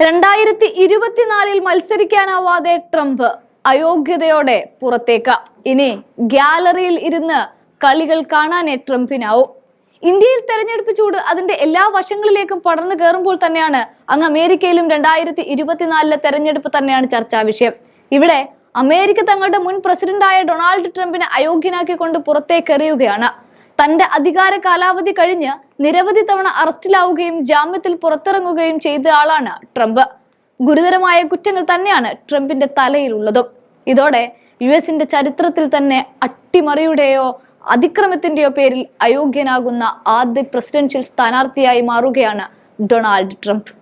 രണ്ടായിരത്തി ഇരുപത്തിനാലിൽ മത്സരിക്കാനാവാതെ ട്രംപ് അയോഗ്യതയോടെ പുറത്തേക്ക. ഇനി ഗ്യാലറിയിൽ ഇരുന്ന് കളികൾ കാണാനേ ട്രംപിനാവും. ഇന്ത്യയിൽ തെരഞ്ഞെടുപ്പ് ചൂട് അതിന്റെ എല്ലാ വശങ്ങളിലേക്കും പടർന്നു കയറുമ്പോൾ തന്നെയാണ് അങ്ങ് അമേരിക്കയിലും രണ്ടായിരത്തി ഇരുപത്തിനാലിലെ തെരഞ്ഞെടുപ്പ് തന്നെയാണ് ചർച്ചാ വിഷയം. ഇവിടെ അമേരിക്ക തങ്ങളുടെ മുൻ പ്രസിഡന്റായ ഡൊണാൾഡ് ട്രംപിനെ അയോഗ്യനാക്കിക്കൊണ്ട് പുറത്തേക്ക് എറിയുകയാണ് തന്റെ അധികാര കാലാവധി കഴിഞ്ഞ് നിരവധി തവണ അറസ്റ്റിലാവുകയും ജാമ്യത്തിൽ പുറത്തിറങ്ങുകയും ചെയ്ത ആളാണ് ട്രംപ്. ഗുരുതരമായ കുറ്റങ്ങൾ തന്നെയാണ് ട്രംപിന്റെ തലയിലുള്ളതും. ഇതോടെ യു എസിന്റെ ചരിത്രത്തിൽ തന്നെ അട്ടിമറിയുടെയോ അതിക്രമത്തിന്റെയോ പേരിൽ അയോഗ്യനാകുന്ന ആദ്യ പ്രസിഡൻഷ്യൽ സ്ഥാനാർത്ഥിയായി മാറുകയാണ് ഡൊണാൾഡ് ട്രംപ്.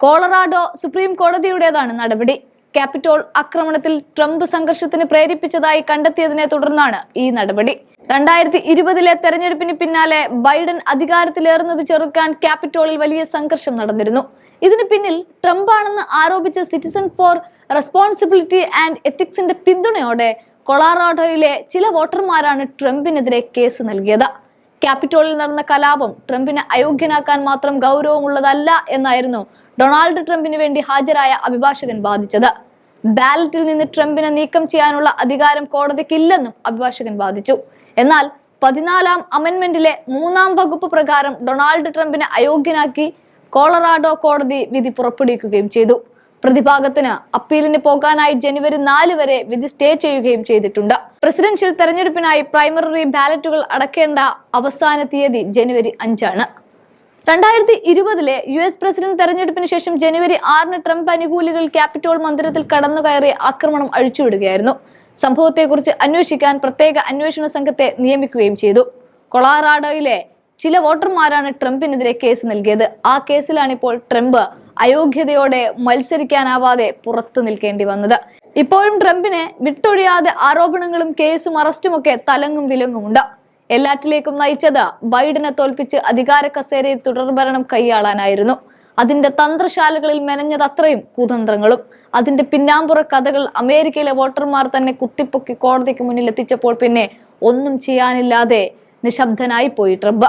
കോളറാഡോ സുപ്രീം കോടതിയുടേതാണ് നടപടി. ക്യാപിറ്റോൾ ആക്രമണത്തിൽ ട്രംപ് സംഘർഷത്തിന് പ്രേരിപ്പിച്ചതായി കണ്ടെത്തിയതിനെ തുടർന്നാണ് ഈ നടപടി. രണ്ടായിരത്തി ഇരുപതിലെ തെരഞ്ഞെടുപ്പിന് പിന്നാലെ ബൈഡൻ അധികാരത്തിലേറുന്നത് ചെറുക്കാൻ ക്യാപിറ്റോളിൽ വലിയ സംഘർഷം നടന്നിരുന്നു. ഇതിന് പിന്നിൽ ട്രംപ് ആണെന്ന് ആരോപിച്ച സിറ്റിസൺ ഫോർ റെസ്പോൺസിബിലിറ്റി ആൻഡ് എത്തിക്സിന്റെ പിന്തുണയോടെ കൊളാറാഡോയിലെ ചില വോട്ടർമാരാണ് ട്രംപിനെതിരെ കേസ് നൽകിയത്. ക്യാപിറ്റോളിൽ നടന്ന കലാപം ട്രംപിനെ അയോഗ്യനാക്കാൻ മാത്രം ഗൗരവമുള്ളതല്ല എന്നായിരുന്നു ഡൊണാൾഡ് ട്രംപിന് വേണ്ടി ഹാജരായ അഭിഭാഷകൻ വാദിച്ചത്. ബാലറ്റിൽ നിന്ന് ട്രംപിനെ നീക്കം ചെയ്യാനുള്ള അധികാരം കോടതിക്കില്ലെന്നും അഭിഭാഷകൻ വാദിച്ചു. എന്നാൽ പതിനാലാം അമെന്മെന്റിലെ മൂന്നാം വകുപ്പ് പ്രകാരം ഡൊണാൾഡ് ട്രംപിനെ അയോഗ്യനാക്കി കോളറാഡോ കോടതി വിധി പുറപ്പെടുവിക്കുകയും ചെയ്തു. പ്രതിഭാഗത്തിന് അപ്പീലിന് പോകാനായി ജനുവരി നാല് വരെ വിധി സ്റ്റേ ചെയ്യുകയും ചെയ്തിട്ടുണ്ട്. പ്രസിഡൻഷ്യൽ തെരഞ്ഞെടുപ്പിനായി പ്രൈമറി ബാലറ്റുകൾ അടക്കേണ്ട അവസാന തീയതി ജനുവരി അഞ്ചാണ്. രണ്ടായിരത്തി ഇരുപതിലെ യു എസ് പ്രസിഡന്റ് തെരഞ്ഞെടുപ്പിന് ശേഷം ജനുവരി ആറിന് ട്രംപ് അനുകൂലികൾ ക്യാപിറ്റോൾ മന്ദിരത്തിൽ കടന്നുകയറി ആക്രമണം അഴിച്ചുവിടുകയായിരുന്നു. സംഭവത്തെക്കുറിച്ച് അന്വേഷിക്കാൻ പ്രത്യേക അന്വേഷണ സംഘത്തെ നിയമിക്കുകയും ചെയ്തു. കൊളാറാഡോയിലെ ചില വോട്ടർമാരാണ് ട്രംപിനെതിരെ കേസ് നൽകിയത്. ആ കേസിലാണ് ഇപ്പോൾ ട്രംപ് അയോഗ്യതയോടെ മത്സരിക്കാനാവാതെ പുറത്തു നിൽക്കേണ്ടി വന്നത്. ഇപ്പോഴും ട്രംപിനെ വിട്ടൊഴിയാതെ ആരോപണങ്ങളും കേസും അറസ്റ്റുമൊക്കെ തലങ്ങും വിലങ്ങുമുണ്ട്. എല്ലാറ്റിലേക്കും നയിച്ചത് ബൈഡനെ തോൽപ്പിച്ച് അധികാര കസേരയിൽ തുടർഭരണം കൈയാളാനായിരുന്നു. അതിന്റെ തന്ത്രശാലകളിൽ മെനഞ്ഞത് അത്രയും കുതന്ത്രങ്ങളും. അതിന്റെ പിന്നാമ്പുറ കഥകൾ അമേരിക്കയിലെ വോട്ടർമാർ തന്നെ കുത്തിപ്പൊക്കി കോടതിക്ക് മുന്നിൽ എത്തിച്ചപ്പോൾ പിന്നെ ഒന്നും ചെയ്യാനില്ലാതെ നിശബ്ദനായി പോയി ട്രംപ്.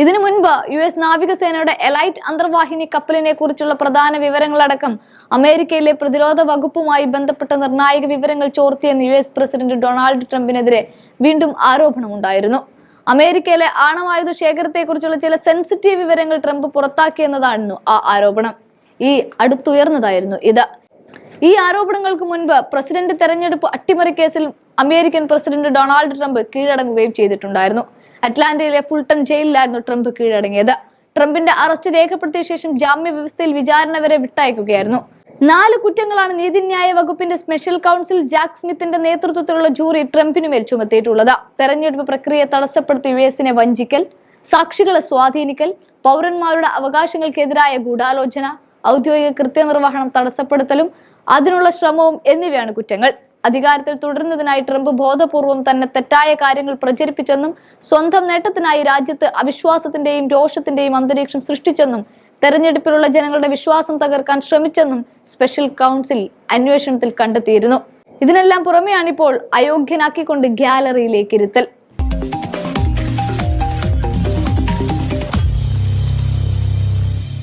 ഇതിനു മുൻപ് യു എസ് നാവികസേനയുടെ എലൈറ്റ് അന്തർവാഹിനി കപ്പലിനെ കുറിച്ചുള്ള പ്രധാന വിവരങ്ങളടക്കം അമേരിക്കയിലെ പ്രതിരോധ വകുപ്പുമായി ബന്ധപ്പെട്ട നിർണായക വിവരങ്ങൾ ചോർത്തിയെന്ന് യു എസ് പ്രസിഡന്റ് ഡൊണാൾഡ് ട്രംപിനെതിരെ വീണ്ടും ആരോപണമുണ്ടായിരുന്നു. അമേരിക്കയിലെ ആണവായുധ ശേഖരത്തെക്കുറിച്ചുള്ള ചില സെൻസിറ്റീവ് വിവരങ്ങൾ ട്രംപ് പുറത്താക്കിയെന്നതായിരുന്നു ആ ആരോപണം. ഈ അടുത്തുയർന്നതായിരുന്നു ഇത്. ഈ ആരോപണങ്ങൾക്ക് മുൻപ് പ്രസിഡന്റ് തെരഞ്ഞെടുപ്പ് അട്ടിമറി കേസിൽ അമേരിക്കൻ പ്രസിഡന്റ് ഡൊണാൾഡ് ട്രംപ് കീഴടങ്ങുകയും ചെയ്തിട്ടുണ്ടായിരുന്നു. അറ്റ്ലാന്റയിലെ ഫുൾട്ടൺ ജയിലിലായിരുന്നു ട്രംപ് കീഴടങ്ങിയത്. ട്രംപിന്റെ അറസ്റ്റ് രേഖപ്പെടുത്തിയ ശേഷം ജാമ്യ വ്യവസ്ഥയിൽ വിചാരണ വരെ വിട്ടയക്കുകയായിരുന്നു. നാല് കുറ്റങ്ങളാണ് നീതിന്യായ വകുപ്പിന്റെ സ്പെഷ്യൽ കൗൺസിൽ ജാക്ക് സ്മിത്തിന്റെ നേതൃത്വത്തിലുള്ള ജൂറി ട്രംപിനുമേൽ ചുമത്തിയിട്ടുള്ളത്. തെരഞ്ഞെടുപ്പ് പ്രക്രിയ തടസ്സപ്പെടുത്തി യു എസിനെ വഞ്ചിക്കൽ സാക്ഷികളെ സ്വാധീനിക്കൽ പൗരന്മാരുടെ അവകാശങ്ങൾക്കെതിരായ ഗൂഢാലോചന ഔദ്യോഗിക കൃത്യനിർവഹണം തടസ്സപ്പെടുത്തലും അതിനുള്ള ശ്രമവും എന്നിവയാണ് കുറ്റങ്ങൾ. അധികാരത്തിൽ തുടരുന്നതിനായി ട്രംപ് ബോധപൂർവം തന്നെ തെറ്റായ കാര്യങ്ങൾ പ്രചരിപ്പിച്ചെന്നും സ്വന്തം നേട്ടത്തിനായി രാജ്യത്ത് അവിശ്വാസത്തിന്റെയും രോഷത്തിന്റെയും അന്തരീക്ഷം സൃഷ്ടിച്ചെന്നും തെരഞ്ഞെടുപ്പിലുള്ള ജനങ്ങളുടെ വിശ്വാസം തകർക്കാൻ ശ്രമിച്ചെന്നും സ്പെഷ്യൽ കൗൺസിൽ അന്വേഷണത്തിൽ കണ്ടെത്തിയിരുന്നു. ഇതിനെല്ലാം പുറമെയാണിപ്പോൾ അയോഗ്യനാക്കിക്കൊണ്ട് ഗ്യാലറിയിലേക്ക് ഇരുത്തൽ.